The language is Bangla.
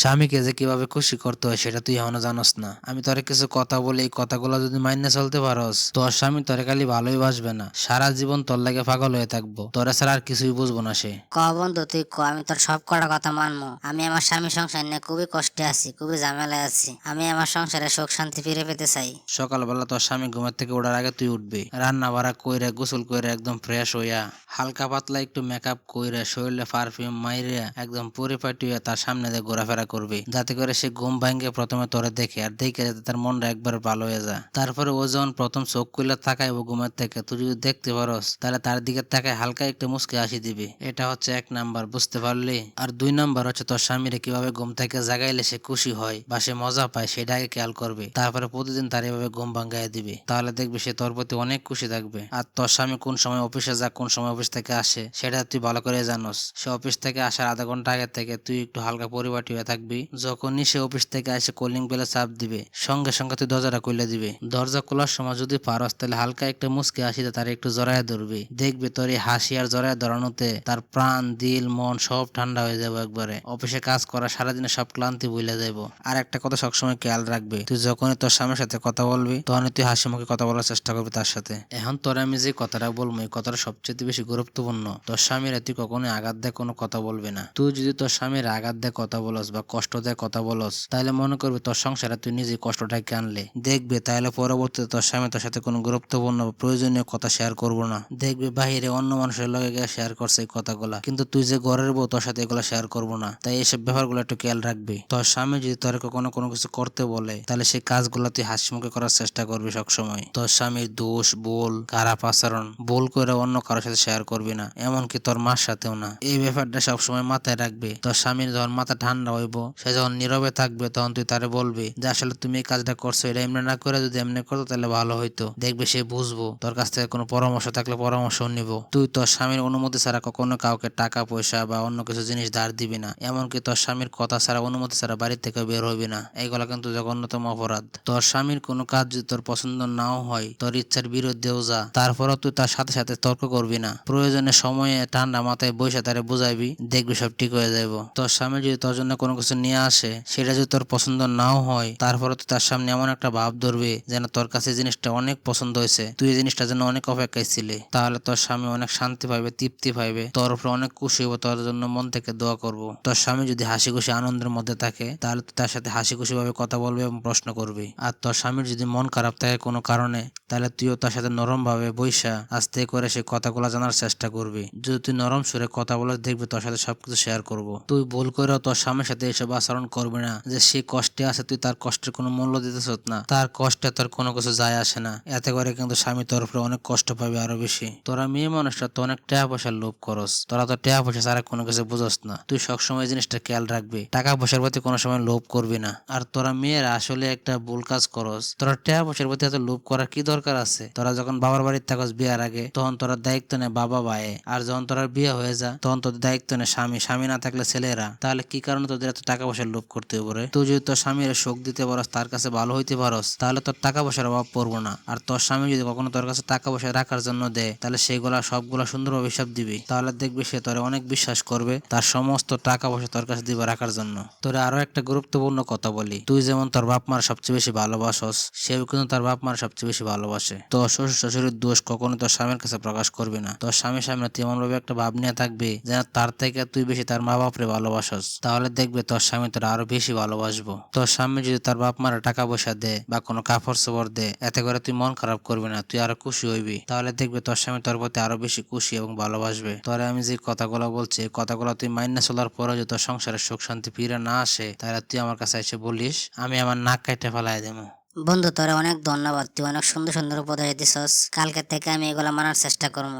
স্বামীকে যে কীভাবে খুশি করতে হয় সেটা তুই এখনও জানোস না। আমি তোরে কিছু কথা বলে এই কথাগুলো যদি মাইনে চলতে পারস তোর স্বামী তোরে খালি ভালোই বাসবে না। সারা জীবন তোর লাগে পাগল হয়ে থাকব। তোরা ছাড়া আর কিছুই বুঝব না সে। ক বন্ধু তুই ক আমি তোর সব কটা কথা মানবো। আমি আমার স্বামী সংসার নিয়ে খুবই কষ্টে আছি খুবই ঝামেলায় আছি। আমি আমার সংসারে সুখ শান্তি ফিরে পেতে চাই। সকালবেলা তোর স্বামী ঘুমের থেকে ওঠার আগে তুই উঠবি। রান্না বাড়া কইরা গোসল কইরা একদম ফ্রেশ হইয়া হালকা পাতলা একটু মেকআপ কইরা শরীরে পারফিউম মাইরা একদম পরিপাটি হয়ে তার সামনে দিয়ে ঘোরাফেরা করবি। যাতে করে সে ঘুম ভাঙ্গে প্রথমে তোরে দেখে আর দেখে যাতে তার মনটা একবার ভালো হয়ে যায়। তারপরে ও যখন প্রথম চোখ খুলে তাকাইবো ঘুমের থেকে, তুই যদি দেখতে পারস, তাহলে তার দিকে তাকায় হালকা একটু মুসকে হাসি দিবি। এটা হচ্ছে এক নাম্বার, বুঝতে পারলি? আর দুই নাম্বার হচ্ছে তোর স্বামীরে কীভাবে ঘুম থেকে জাগাইলে সে খুশি হয় বা সে মজা পায় সেটা আগে খেয়াল করবে। তারপরে প্রতিদিন তার এভাবে ঘুম ভাঙ্গাই দিবি। তাহলে দেখবি সে তোর প্রতি অনেক খুশি থাকবে। আর তোর স্বামী কোন সময় অফিসে যা কোন সময় অফিস থেকে আসে, সেটা তুই ভালো করে জানোস। সে অফিস থেকে আসার আধা ঘণ্টা আগে থেকে তুই একটু হালকা পরিপাটি হয়ে থাকবি। যখনই সে অফিস থেকে এসে কলিং বেলে চাপ দিবে, সঙ্গে সঙ্গে তুই দরজাটা খুলে দিবি। দরজা খোলার সময় যদি পারস, তাহলে হালকা একটা মুসকে হাসিতে তার একটু জড়ায় ধরবি। দেখবি তোর এই হাসি আর জড়ায় ধরানোতে তার প্রাণ, দিল, মন সব ঠান্ডা হয়ে যাবে একবারে। অফিসে কাজ করা সারাদিনে সব ক্লান্তি ভুলে যাব আর একটা কথা সবসময় খেয়াল রাখবি, তুই যখনই তোর স্বামীর সাথে কথা বলবি, তখনই তুই হাসি মুখে কথা বলার চেষ্টা করবি তার সাথে। এখন তোর আমি যে কথাটা বলব, এই কথাটা সবচেয়ে বেশি গুরুত্বপূর্ণ। তোর স্বামীরা তুই কখনোই আঘাত দেয় কোনো কথা বলবি না। তুই যদি তোর স্বামীর আঘাত দেয় কথা বলস বা কষ্ট কথা বলস। তাহলে মনে করবে তোর সংসারে তুই নিজে কষ্টটাকে আনলে? দেখবে তাহলে পরবর্তীতে তোর স্বামী তোর সাথে কোনো গুরুত্বপূর্ণ প্রয়োজনীয় কথা শেয়ার করব না। দেখবে বাহিরে অন্য মানুষের লগে গিয়ে শেয়ার করছে এই কথাগুলা। কিন্তু তুই যে ঘরের বউ তোর সাথে এগুলো শেয়ার করব না। তাই এইসব ব্যাপারগুলো একটু খেয়াল রাখবি। তোর স্বামী যদি তোর কখনো কোনো কিছু করতে বলে, তাহলে সেই কাজগুলো তুই হাসি মুখে করার চেষ্টা করবি সবসময়। তোর স্বামীর দোষ, ভুল, খারাপ আচরণ, ভুল করে অন্য কারোর সাথে শেয়ার করবি না। এমনকি তোর মার সাথেও না। এই ব্যাপারটা সবসময় মাথায় রাখবি। তোর স্বামীর যখন মাথা ঠান্ডা হইব সে যখন নীরবে থাকবে, তখন তুই তারে বলবি যে, আসলে তুমি এই কাজটা করছ, এটা এমনি না করে যদি এমনি করতো তাহলে ভালো হইতো। দেখবে সে বুঝব, তোর কাছ থেকে কোনো পরামর্শ থাকলে পরামর্শ নিব। তুই তোর স্বামীর অনুমতি ছাড়া কখনো কাউকে টাকা, পয়সা বা অন্য কিছু জিনিস ধার দিবি না। এমনকি তোর স্বামীর কথা ছাড়া অনুমতি ছাড়া বাড়ি থেকে বের হইবি না। এইগুলা কিন্তু জঘন্যতম অপরাধ। তোর স্বামীর কোনো কাজ যদি তোর পছন্দ নাও হয়, তোর ইচ্ছার বিরুদ্ধেও যা, তারপরও তুই তার সাথে সাথে তর্ক করবি না। প্রয়োজনে সময়ে ঠান্ডা মাথায় বসে তারে বুঝাইবি, দেখবি সব ঠিক হয়ে যাইব। তোর স্বামী যদি তোর জন্য কোনো কিছু নিয়ে আসে, সেটা যদি তোর পছন্দ নাও হয়, তারপরে তুই তার সামনে এমন একটা ভাব ধরবে যেন তোর কাছে জিনিসটা অনেক পছন্দ হয়েছে। তুই এই জিনিসটার জন্য অনেক অপেক্ষায় ছিলি। তাহলে তোর স্বামী অনেক শান্তি পাইবে, তৃপ্তি পাইবে। তোর উপরে অনেক খুশি হইব, তোর জন্য মন থেকে দোয়া করব। তোর স্বামী যদি হাসি খুশি আনন্দের মধ্যে থাকে, তাহলে তার সাথে হাসি খুশি ভাবে কথা বলবে এবং প্রশ্ন করবি। আর তোর স্বামীর যদি মন খারাপ থাকে কোনো কারণে, তাহলে তুইও তার সাথে নরম ভাবে বৈশা আস্তে করে সেই কথাগুলো জানার চেষ্টা করবি। যদি তুই নরম সুরে কথা বলে দেখবি, তোর সাথে সবকিছু শেয়ার করব। তুই ভুল করেও তোর স্বামীর সাথে এসব আচরণ করবি না যে সে কষ্টে আছে, তুই তার কষ্টের কোনো মূল্য দিতেছ না। তার কষ্টে তোর কোনো কিছু যায় আসে না। এতে করে কিন্তু স্বামী তোর উপরে অনেক কষ্ট পাবে আরও বেশি। তোরা মেয়ে মানুষটা তো অনেক টাকা পয়সার লোভ করস। তোরা তো টাকা পয়সা ছাড়া কোনো কিছু বুঝস না। তুই সবসময় জিনিসটা খেয়াল রাখবি। টাকা পয়সার প্রতি কোনো সময় লোভ করবি না। আর তোরা মেয়েরা আসলে একটা ভুল কাজ করস। তোরা টাকা পয়সার প্রতি এত লোভ করার কি দরকার আছে? তোরা যখন বাবার বাড়ির থাকস বিয়ার আগে, তখন তোরা দায়িত্ব নেয় বাবা বায়ে। আর যখন তোরা বিয়ে হয়ে যা, তখন তোদের দায়িত্ব নেয় স্বামী। স্বামী না থাকলে ছেলেরা। তাহলে কি কারণে তোদের এত টাকা পয়সার লোভ করতে পারে তুই যদি তোর স্বামীর সুখ দিতে পারস, তার কাছে ভালো হইতে পারস, তাহলে তোর টাকা পয়সার অভাব পড়ব না। আর তোর স্বামী যদি কখনো তোর কাছে টাকা পয়সা রাখার জন্য দেয়, তাহলে সেগুলা সবগুলা সুন্দরভাবে হিসাব দিবি। তাহলে দেখবি সে তোরে অনেক বিশ্বাস করবে তার সমস্ত টাকা পয়সা তোর কাছে দিবে রাখার জন্য। তোরে আরও একটা গুরুত্বপূর্ণ কথা বলি। তুই যেমন তোর বাপ মার সবচেয়ে বেশি ভালোবাসস, সেও কিন্তু তার বাপ মার সবচেয়ে বেশি ভালোবাসে। তো শ্বশুর শাশুড়ির দোষ কখনো তোর স্বামীর কাছে প্রকাশ করবি না। তোর স্বামীর সামনে তুই এমন ভাবে একটা ভাব নিয়ে থাকবি যেন তার থেকে তুই বেশি তার মা বাপরে ভালোবাসস। তাহলে দেখবে তোর স্বামী তোর আরও বেশি ভালোবাসবো। তোর স্বামী যদি তার বাপ মারা টাকা পয়সা দে বা কোনো কাপড় চোপড় দে, এতে করে তুই মন খারাপ করবি না, তুই আরও খুশি হইবি। তাহলে দেখবে তোর স্বামী তোর প্রতি আরও বেশি খুশি এবং ভালোবাসবে। তোরে আমি যে কথাগুলো বলছি কথাগুলো তুই মাইনা চলার পরে যদি তোর সংসারের সুখ শান্তি ফিরে না আসে, তাহলে তুই আমার কাছে এসে বলিস, আমি আমার নাক কাটে ফেলাই দেবো। বন্ধু, তোরে অনেক ধন্যবাদ। তুই অনেক সুন্দর সুন্দর উপদেশ দিছস। কালকে থেকে আমি এগুলা মানার চেষ্টা করব।